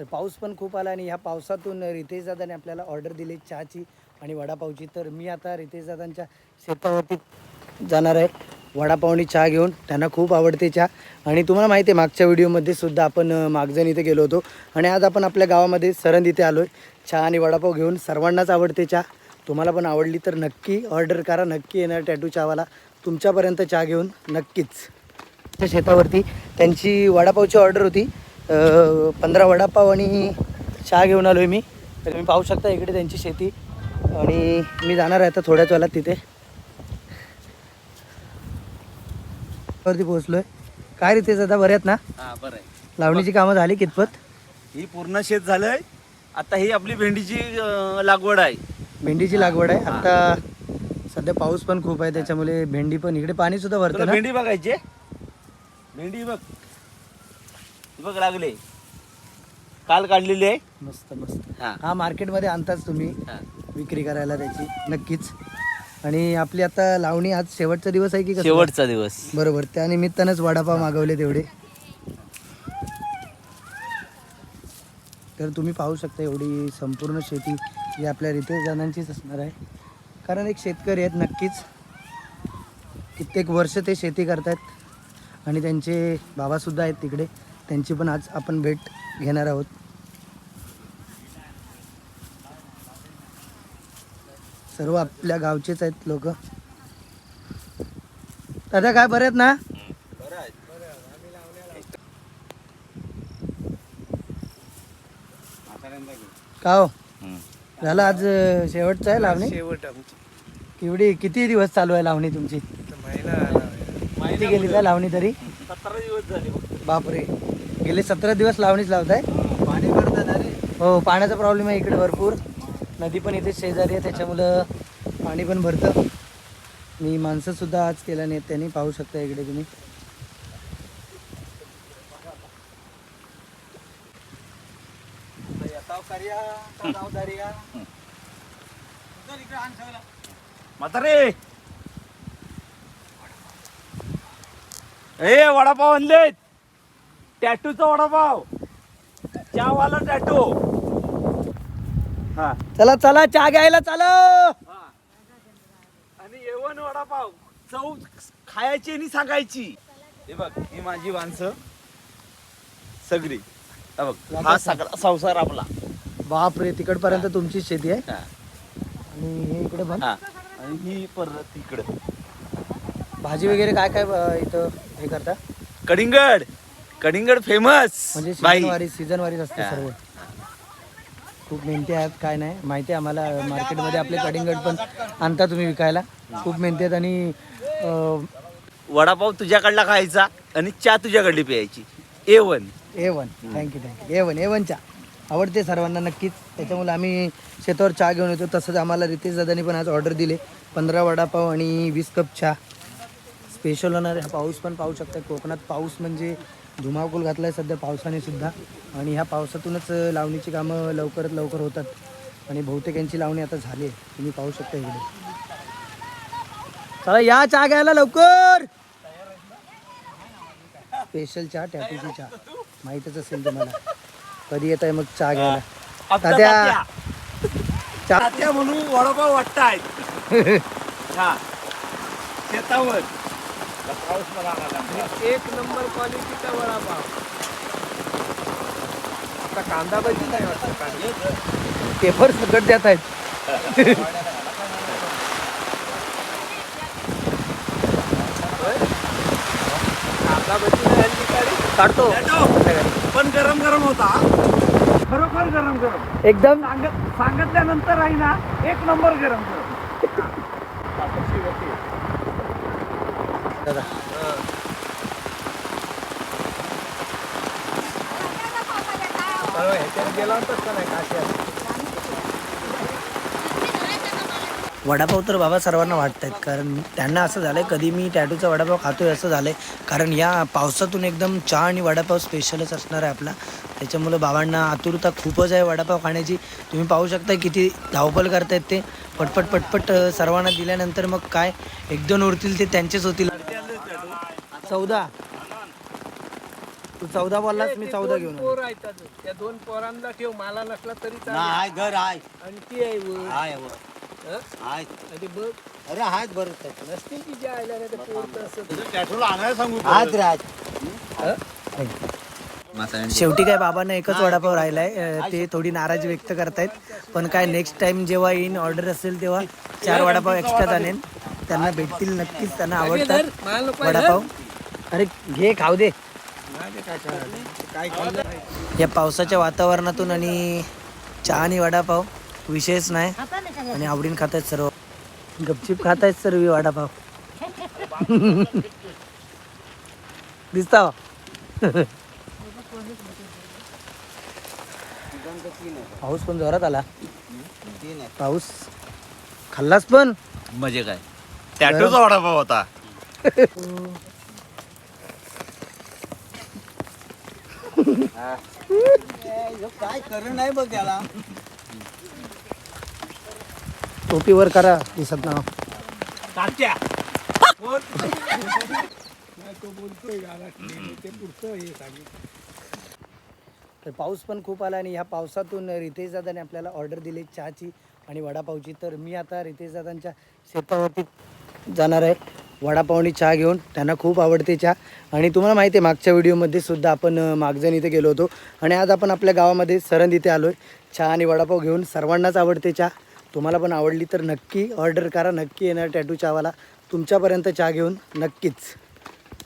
तर पाऊस पण खूप आला आणि ह्या पावसातून रितेश दादाने आपल्याला ऑर्डर दिली चहाची आणि वडापावची. तर मी आता रितेश दादांच्या शेतावरती जाणार आहे. वडापाव आणि चहा घेऊन त्यांना खूप आवडते चहा. आणि तुम्हाला माहिती आहे मागच्या व्हिडिओमध्ये सुद्धा आपण मागजण इथे गेलो होतो. आणि आज आपण आपल्या गावामध्ये सरंद इथे आलो आहे चहा आणि वडापाव घेऊन सर्वांनाच आवडते चहा. तुम्हाला पण आवडली तर नक्की ऑर्डर करा. नक्की येणार टॅटू चहावाला. तुमच्यापर्यंत चहा घेऊन नक्कीच. त्या शेतावरती त्यांची वडापावची ऑर्डर होती. पंधरा वडापाव आणि चहा घेऊन आलो आहे मी. तर तुम्ही पाहू शकता इकडे त्यांची शेती. आणि मी जाणार आहे आता थोड्याच वेळात तिथे. वरती पोहोचलोय. काय रीते दादा बरे आहेत ना? हा बरं आहे. लावणीची कामं झाली कितपत? ही पूर्ण शेत झालंय. आता ही आपली भेंडीची लागवड आहे. भेंडीची लागवड आहे. आता सध्या पाऊस पण खूप आहे त्याच्यामुळे भेंडी पण इकडे पाणी सुद्धा भरतं भेंडी बघायची? भेंडी बघ. बघ लागले. काल काढलेली आहे? मस्त मस्त. हा. हा मार्केटमध्ये आणताच तुम्ही. हा. विक्री करायला त्याची नक्कीच. आणि आपली आता लावणी आज शेवटचा दिवस आहे की कसं? शेवटचा दिवस. बरोबर त्या निमित्तानंच वडापाव मागवले तेवढे. तर तुम्ही पाहू शकता एवढी संपूर्ण शेती ही आपल्या रितेश दादांचीच असणार आहे. कारण एक शेतकरी आहेत नक्कीच. कित्येक वर्ष ते शेती करतायत. आणि त्यांचे बाबासुद्धा आहेत तिकडे. त्यांची पण आज आपण भेट घेणार आहोत. सर्व आपल्या गावचेच आहेत लोक. दादा काय बरे आहेत ना? का हो? झालं आज शेवटचं आहे लावणी? शेवट आमची. केवढी किती दिवस चालू आहे लावणी तुमची? किती गेली का लावणी तरी? सतरा दिवस झाले. बापरे. गेले सतरा दिवस लावणीच लावताय. पाणी भरतात अरे. हो पाण्याचा प्रॉब्लेम आहे इकडे भरपूर. नदी पण इथे शेजारी आहे त्याच्यामुळं पाणी पण भरतं. मी माणसं सुद्धा आज केलं नाहीत त्यांनी पाहू शकता इकडे तुम्ही. म्हातारे! ए वडापाव आणले टॅटूचा वडापाव. चहावाला टॅटू. हा. चला चला चहा घ्यायला चालो. आणि येवण वडापाव. चव खायची आणि सांगायची. हे बघ ही माझी माणसं. सगळी. हा बघ हा सगळा संसार आपला. बापरे तिकडपर्यंत तुमची शेती आहे? हा. आणि हे इकडे हा. आणि ही परत इकडं. भाजी वगैरे काय काय अं, इथं हे करता? कडिंगड कडिंगड फेमस म्हणजे बाई. सीझन वारी सीझन वारीच असते. सर्व. खूप मेहनती आहेत काय नाही. माहिती आहे आम्हाला मार्केटमध्ये आपले कडिंगड पण आणता तुम्ही विकायला. खूप मेहनती आहेत आणि वडापाव तुझ्याकडला खायचा आणि चहा तुझ्याकडली प्यायची. A one A one thank you thank you A one A one चहा. आवडते सर्वांना नक्कीच. त्याच्यामुळे आम्ही शेतावर चहा घेऊन येतो. तसंच आम्हाला रितेश दादानी पण आज ऑर्डर दिले. पंधरा वडापाव आणि वीस कप चहा. स्पेशल होणार. हा पाऊस पण पाहू शकता. कोकणात पाऊस म्हणजे धुमाकूल घातला आहे सध्या पावसाने सुद्धा. आणि ह्या पावसातूनच लावणीची कामं लवकरात लवकर होतात. आणि बहुतेक यांची लावणी आता झाली आहे. तुम्ही पाहू शकता इकडे. चला या चहा घ्यायला लवकर! स्पेशल चहा टॅटूची चहा. माहीतच असेल तुम्हाला. कधी येत आहे मग चहा घ्यायला? तात्या. चहा म्हणून वडापाव वाटतायत. हा शेतावर. एक नंबर क्वालिटीचा वडापाव. आता कांदा भजी नाही वाटतं कांदा पेपर सगळं देत आहेत. कांदा नाही रे? काढतो. पण गरम गरम होता. खरोखर गरम गरम. एकदम? सांगत सांगितल्यानंतर आहे ना एक नंबर गरम गरम. दादा. गेला वडापाव तर बाबा सर्वांना वाटत आहेत कारण त्यांना असं झालंय कधी मी टॅटूचा वडापाव खातोय असं झालंय. कारण या पावसातून एकदम चहा आणि वडापाव स्पेशलच असणार आहे आपला. त्याच्यामुळं बाबांना आतुरता खूपच आहे वडापाव खाण्याची. तुम्ही पाहू शकता किती धावपल करतायत ते. पटपट पटपट सर्वांना दिल्यानंतर मग काय? एक दोन उरतील ते त्यांचेच होतील. चौदा. तू चौदा बोललास मी चौदा घेऊन आलो. पोर आहेत अजून. त्या दोन पोरांना ठेव मला नसला तरी चालेल. नाही घर आहे आणखी आहे वर. आहे वर. हं? आहे आणि बघ. अरे आहेत बरं त्याच्यात. नसतील की ज्या आयला नाही पोर तसं पेट्रोल आणायला सांगू आहेत रे आहेत शेवटी काय बाबांना एकच वडापाव राहिलाय अं, ते थोडी नाराजी व्यक्त करतायत पण काय नेक्स्ट टाइम जेव्हा येईन ऑर्डर असेल तेव्हा चार वडापाव एक्स्ट्रा आणेन त्यांना भेटतील नक्कीच त्यांना आवडतात मला नको आहे, वडापाव. अरे घे खाऊ दे. या पावसाच्या वातावरणातून आणि चहा आणि वडापाव विषयच नाही. आणि आवडीन खात आहेत सर्व. गपचिप खात आहेत सर्व वडापाव. दिसता हो? पाऊस पण जोरात आला. पाऊस खाल्लास पण? म्हणजे काय. टॅटूचा वडापाव होता. काय करण नाही बघ त्याला टोपीवर करा दिसत ना तात्या तो बोलतोय पुढचं हे सांगितलं तर पाऊस पण खूप आला आणि ह्या पावसातून रितेश दादाने आपल्याला ऑर्डर दिली चहाची आणि वडापावची. तर मी आता रितेश दादांच्या शेतावरती जाणार आहे. वडापाव आणि चहा घेऊन त्यांना खूप आवडते चहा. आणि तुम्हाला माहिती आहे मागच्या व्हिडिओमध्ये सुद्धा आपण मागजण इथे गेलो होतो. आणि आज आपण आपल्या गावामध्ये सरंद इथे आलो आहे चहा आणि वडापाव घेऊन सर्वांनाच आवडते चहा. तुम्हाला पण आवडली तर नक्की ऑर्डर करा. नक्की येणार टॅटू चहावाला. तुमच्यापर्यंत चहा घेऊन नक्कीच.